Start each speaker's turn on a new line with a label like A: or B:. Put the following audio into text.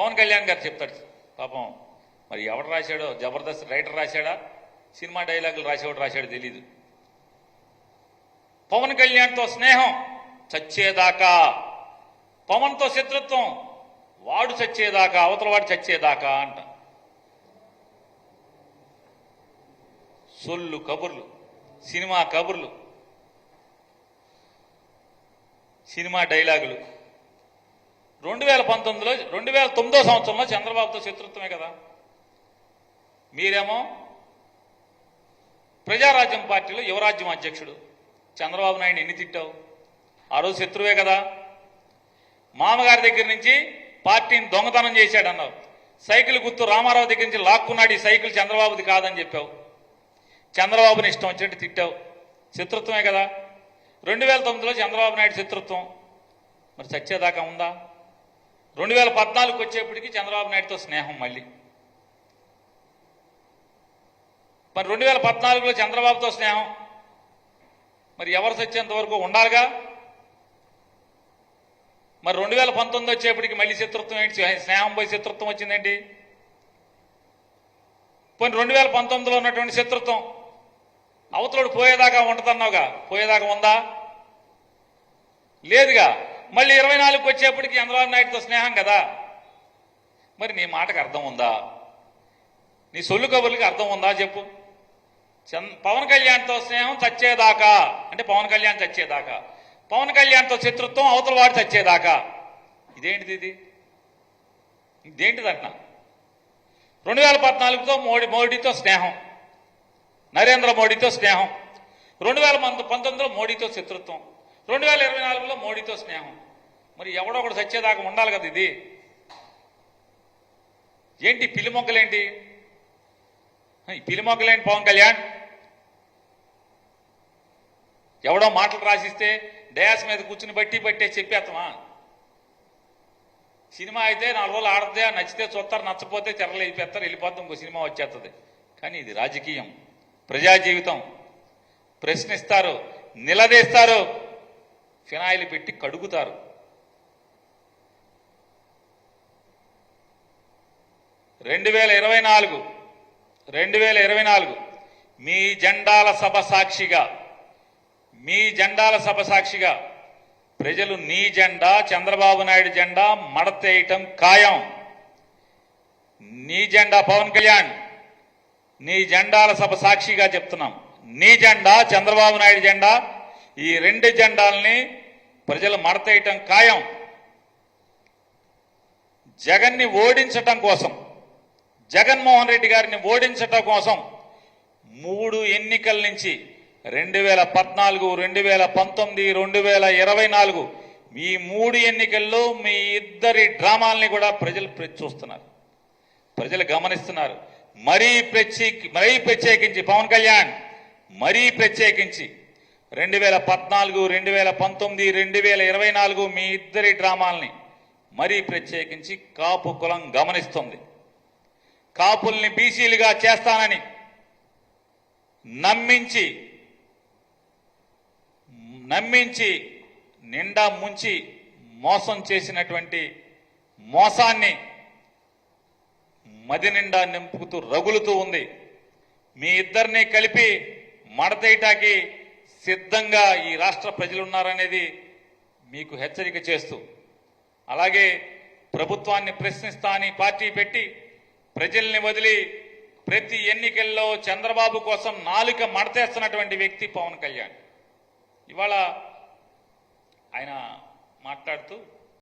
A: పవన్ కళ్యాణ్ గారు చెప్తాడు. పాపం మరి ఎవడు రాశాడో జబర్దస్త్ రైటర్ రాశాడా సినిమా డైలాగులు రాసేవాడు రాశాడో తెలీదు. పవన్ కళ్యాణ్తో స్నేహం చచ్చేదాకా పవన్తో శత్రుత్వం వాడు చచ్చేదాకా అవతల వాడు చచ్చేదాకా అంట. సొల్లు కబుర్లు సినిమా కబుర్లు సినిమా డైలాగులు. రెండు వేల పంతొమ్మిదిలో రెండు వేల తొమ్మిదో సంవత్సరంలో చంద్రబాబుతో శత్రుత్వమే కదా? మీరేమో ప్రజారాజ్యం పార్టీలో యువరాజ్యం అధ్యక్షుడు. చంద్రబాబు నాయుడు ఎన్ని తిట్టావు? ఆ రోజు శత్రువే కదా? మామగారి దగ్గర నుంచి పార్టీని దొంగతనం చేశాడన్నావు. సైకిల్ గుర్తు రామారావు దగ్గర నుంచి లాక్కున్నాడు ఈ సైకిల్ చంద్రబాబుది కాదని చెప్పావు. చంద్రబాబుని ఇష్టం వచ్చినట్టు తిట్టావు. శత్రుత్వమే కదా? రెండు వేల తొమ్మిదిలో చంద్రబాబు నాయుడు శత్రుత్వం. మరి చచ్చేదాకా ఉందా? రెండు వేల పద్నాలుగుకి వచ్చేప్పటికి చంద్రబాబు నాయుడుతో స్నేహం మళ్ళీ. మరి రెండు వేల పద్నాలుగులో చంద్రబాబుతో స్నేహం? మరి ఎవరు సచ్చేంత వరకు ఉండాలిగా? మరి రెండు వేల పంతొమ్మిది వచ్చేప్పటికి మళ్ళీ శత్రుత్వం ఏంటి? స్నేహం పోయి శత్రుత్వం వచ్చిందండి పోనీ రెండు వేల పంతొమ్మిదిలో ఉన్నటువంటి శత్రుత్వం అవతలోడు పోయేదాకా ఉంటుందన్నావుగా? పోయేదాకా ఉందా? లేదుగా. మళ్ళీ ఇరవై నాలుగుకి వచ్చేప్పటికి చంద్రబాబు నాయుడుతో స్నేహం కదా? మరి నీ మాటకు అర్థం ఉందా? నీ సొల్లు కబుర్లకి అర్థం ఉందా చెప్పు. చంద్ పవన్ కళ్యాణ్తో స్నేహం చచ్చేదాకా అంటే పవన్ కళ్యాణ్ చచ్చేదాకా పవన్ కళ్యాణ్తో శత్రుత్వం అవతల వాడు చచ్చేదాకా. ఇదేంటిది ఇది? ఇదేంటిదంట? రెండు వేల పద్నాలుగుతో మోడీ మోడీతో స్నేహం. నరేంద్ర మోడీతో స్నేహం. రెండు వేల మంది పంతొమ్మిదిలో మోడీతో శత్రుత్వం. రెండు వేల ఇరవై నాలుగులో మోడీతో స్నేహం. మరి ఎవడో ఒకడు సచ్చేదాకా ఉండాలి కదా ఇది. ఏంటి పిల్లి మొక్కలేంటి? పిల్లి మొక్కలేంటి పవన్ కళ్యాణ్? ఎవడో మాటలు రాసిస్తే డయాస్ మీద కూర్చుని బట్టి బట్టే చెప్పేస్తామా? సినిమా అయితే నాలుగు రోజులు ఆడితే నచ్చితే చూస్తారు నచ్చపోతే తెరలు వెళ్ళిపోతారు వెళ్ళిపోతాం ఇంకో సినిమా వచ్చేస్తుంది. కానీ ఇది రాజకీయం. ప్రజా జీవితం ప్రశ్నిస్తారు నిలదీస్తారు. ఫినాయిల్ పెట్టి కడుగుతారు. రెండు వేల ఇరవై నాలుగు రెండు వేల ఇరవై నాలుగు మీ జెండాల సభ సాక్షిగా మీ జెండాల సభ సాక్షిగా ప్రజలు నీ జెండా చంద్రబాబు నాయుడు జెండా మడతేయటం ఖాయం. నీ జెండా పవన్ కళ్యాణ్ నీ జెండాల సభ సాక్షిగా చెప్తున్నాం. నీ జెండా చంద్రబాబు నాయుడు జెండా ఈ రెండు జెండాల్ని ప్రజలు మడతేయటం ఖాయం. జగన్ని ఓడించటం కోసం జగన్మోహన్ రెడ్డి గారిని ఓడించటం కోసం మూడు ఎన్నికల నుంచి రెండు వేల పద్నాలుగు రెండు వేల పంతొమ్మిది రెండు వేల ఇరవై నాలుగు ఈ మూడు ఎన్నికల్లో మీ ఇద్దరి డ్రామాల్ని కూడా ప్రజలు చూస్తున్నారు. ప్రజలు గమనిస్తున్నారు. మరీ ప్రత్యేకి మరీ ప్రత్యేకించి పవన్ కళ్యాణ్ మరీ ప్రత్యేకించి రెండు వేల పద్నాలుగు రెండు వేల పంతొమ్మిది రెండు వేల ఇరవై నాలుగు మీ ఇద్దరి డ్రామాల్ని మరీ ప్రత్యేకించి కాపు కులం గమనిస్తుంది. కాపుల్ని బీసీలుగా చేస్తానని నమ్మించి నమ్మించి నిండా ముంచి మోసం చేసినటువంటి మోసాన్ని మది నిండా నింపుతూ రగులుతూ ఉంది. మీ ఇద్దరిని కలిపి మడతేయటాకి సిద్ధంగా ఈ రాష్ట్ర ప్రజలు ఉన్నారనేది మీకు హెచ్చరిక చేస్తూ అలాగే ప్రభుత్వాన్ని ప్రశ్నిస్తా అని పార్టీ పెట్టి ప్రజల్ని వదిలి ప్రతి ఎన్నికల్లో చంద్రబాబు కోసం నాలుక మడతేస్తున్నటువంటి వ్యక్తి పవన్ కళ్యాణ్. ఇవాళ ఆయన మాట్లాడుతూ